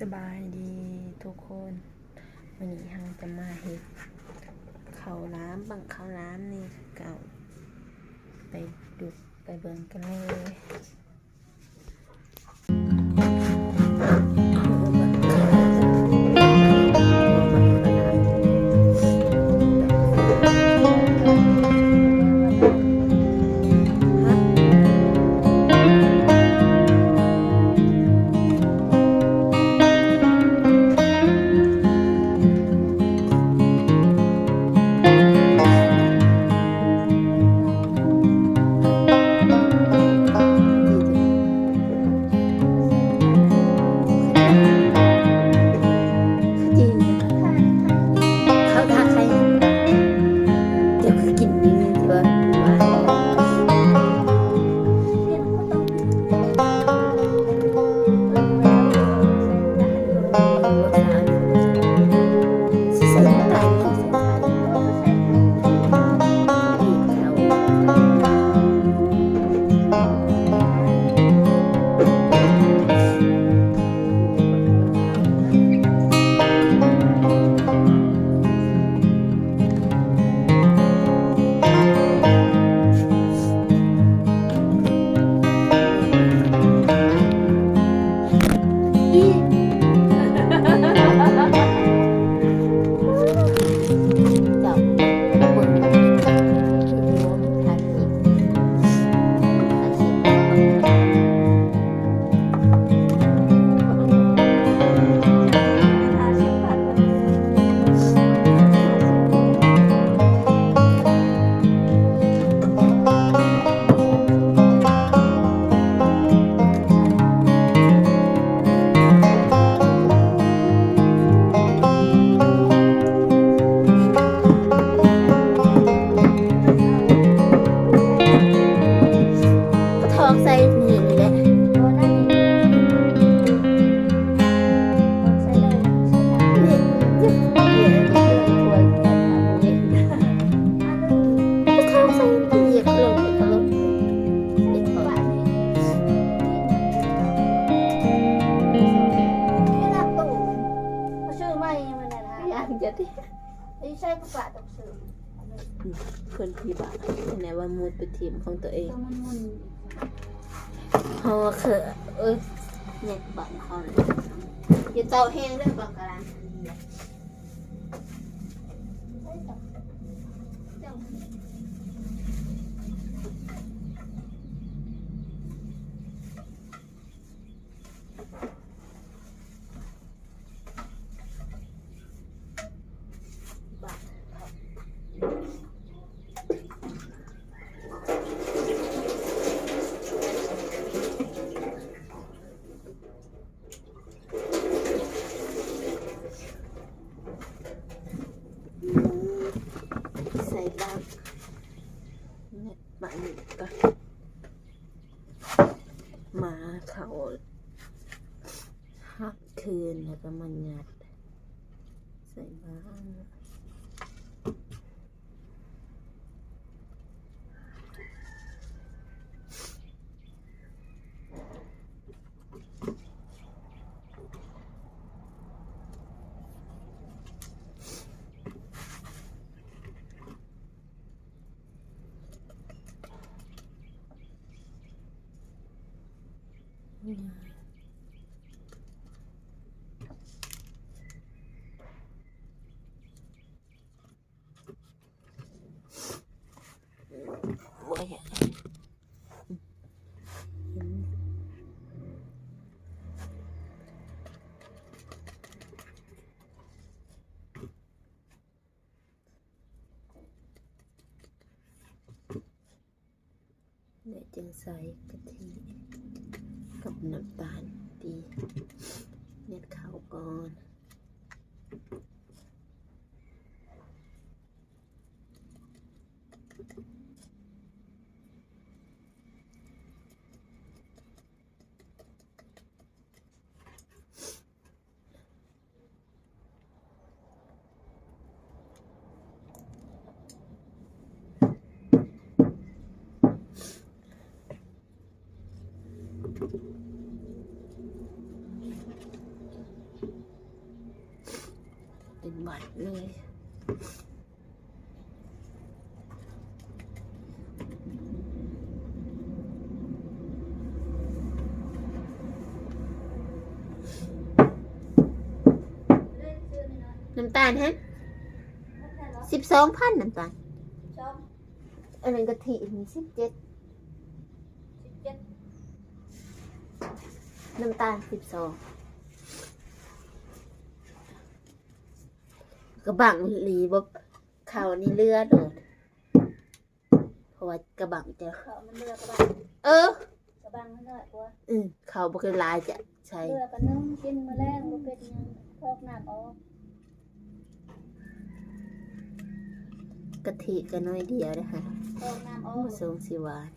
สบายดีทุกคนวันนี้เราจะมาเห็ดเขาน้ำบังเขาน้ำนี่เก่า ไปดูไปเบิ่งกันเลย ยวเขาอยากจะเพื่อนพี่บ้านไหนว่ามูดไปทีมของตัวเอง พราะว่าคือเอ้ยเนี่ยบังเขาเลยอย่าเตาแห้งด้วยบังกะลัง เนี่ยมาหนึ่งก็มาเขาหักคืนแล้วก็มันยัด ใส่บ้าง โอ้ยเดี๋ยจึงใส่กะทิ กับน้ำตาลดีเน็ดข้าวก่อน เป็นหวัดเลยน้ำตาลฮะสิบสองพันน้ำตาลชอบอันนั้นกะทิมีสิบเจ็ดสิบเจ็ดน้ำตาลสิบสอง กระบังหลีบบเขานี่เลือดโดดเพราะว่ากระบังจะเขามันเลือกกระบังเออกระบังมันน้อยกว่าอืมเขาบกลายจะใช้เลือกกันนึ่งกินมาแรงบ่เป็นหยังพอกน้ำออกกะทิก็น้อยเดียวนะคะพอกน้ำออโอ้กทรงสิหวาน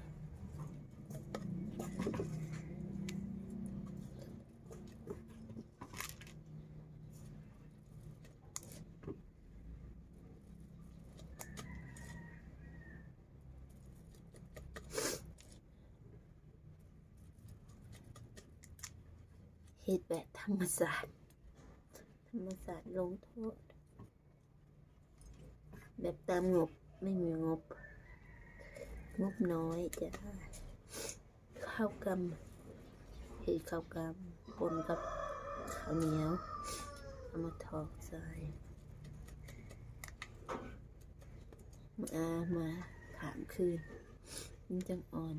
เฮ็ดแบบธรรมศาสตร์ ธรรมศาสตร์ลงโทษ แบบตามงบไม่มีงบ งบน้อยจะข้าวกำเห็ดข้าวกำปนกับข้าวเหนียวเอามาทอกใส่มามาขามคืนมันจังอ่อน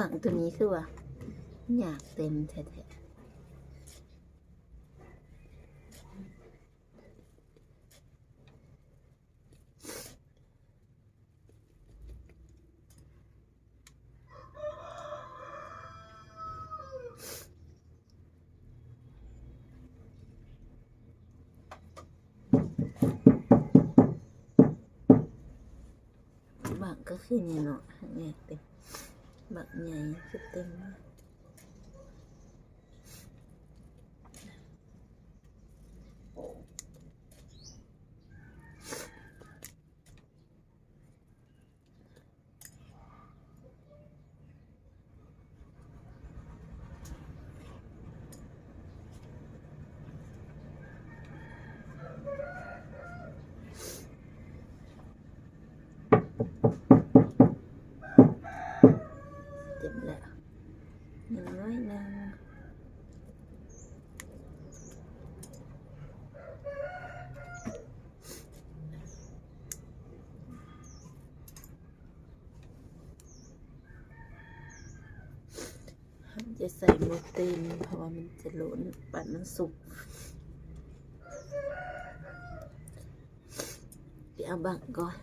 หมักตัวนี้คือว่าอยากเต็มแท้ๆบักก็คือเนี่ยเนาะอยากเต็มบักใหญ่คือเต็ม มากเจะใส่หมดเต็มเพราะว่ามันจะหล้นปัดมันสุก เดี๋ยวเอาบังก่อน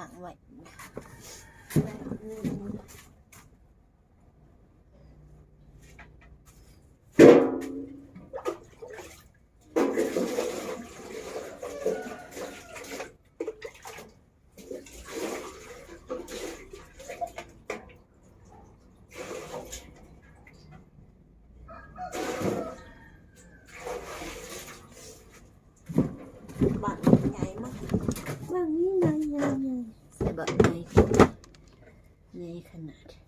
tặng vậy. Bạn บะในในขนาด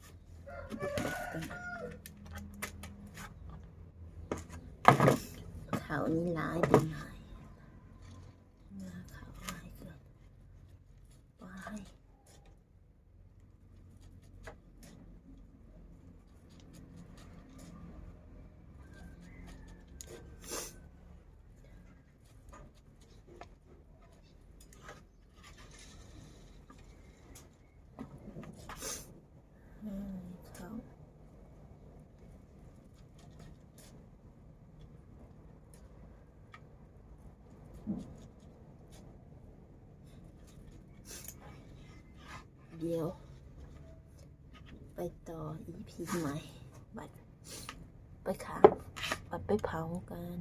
เดียว ไปต่อ EP ใหม่ บัดไปขางบัดไปเผากัน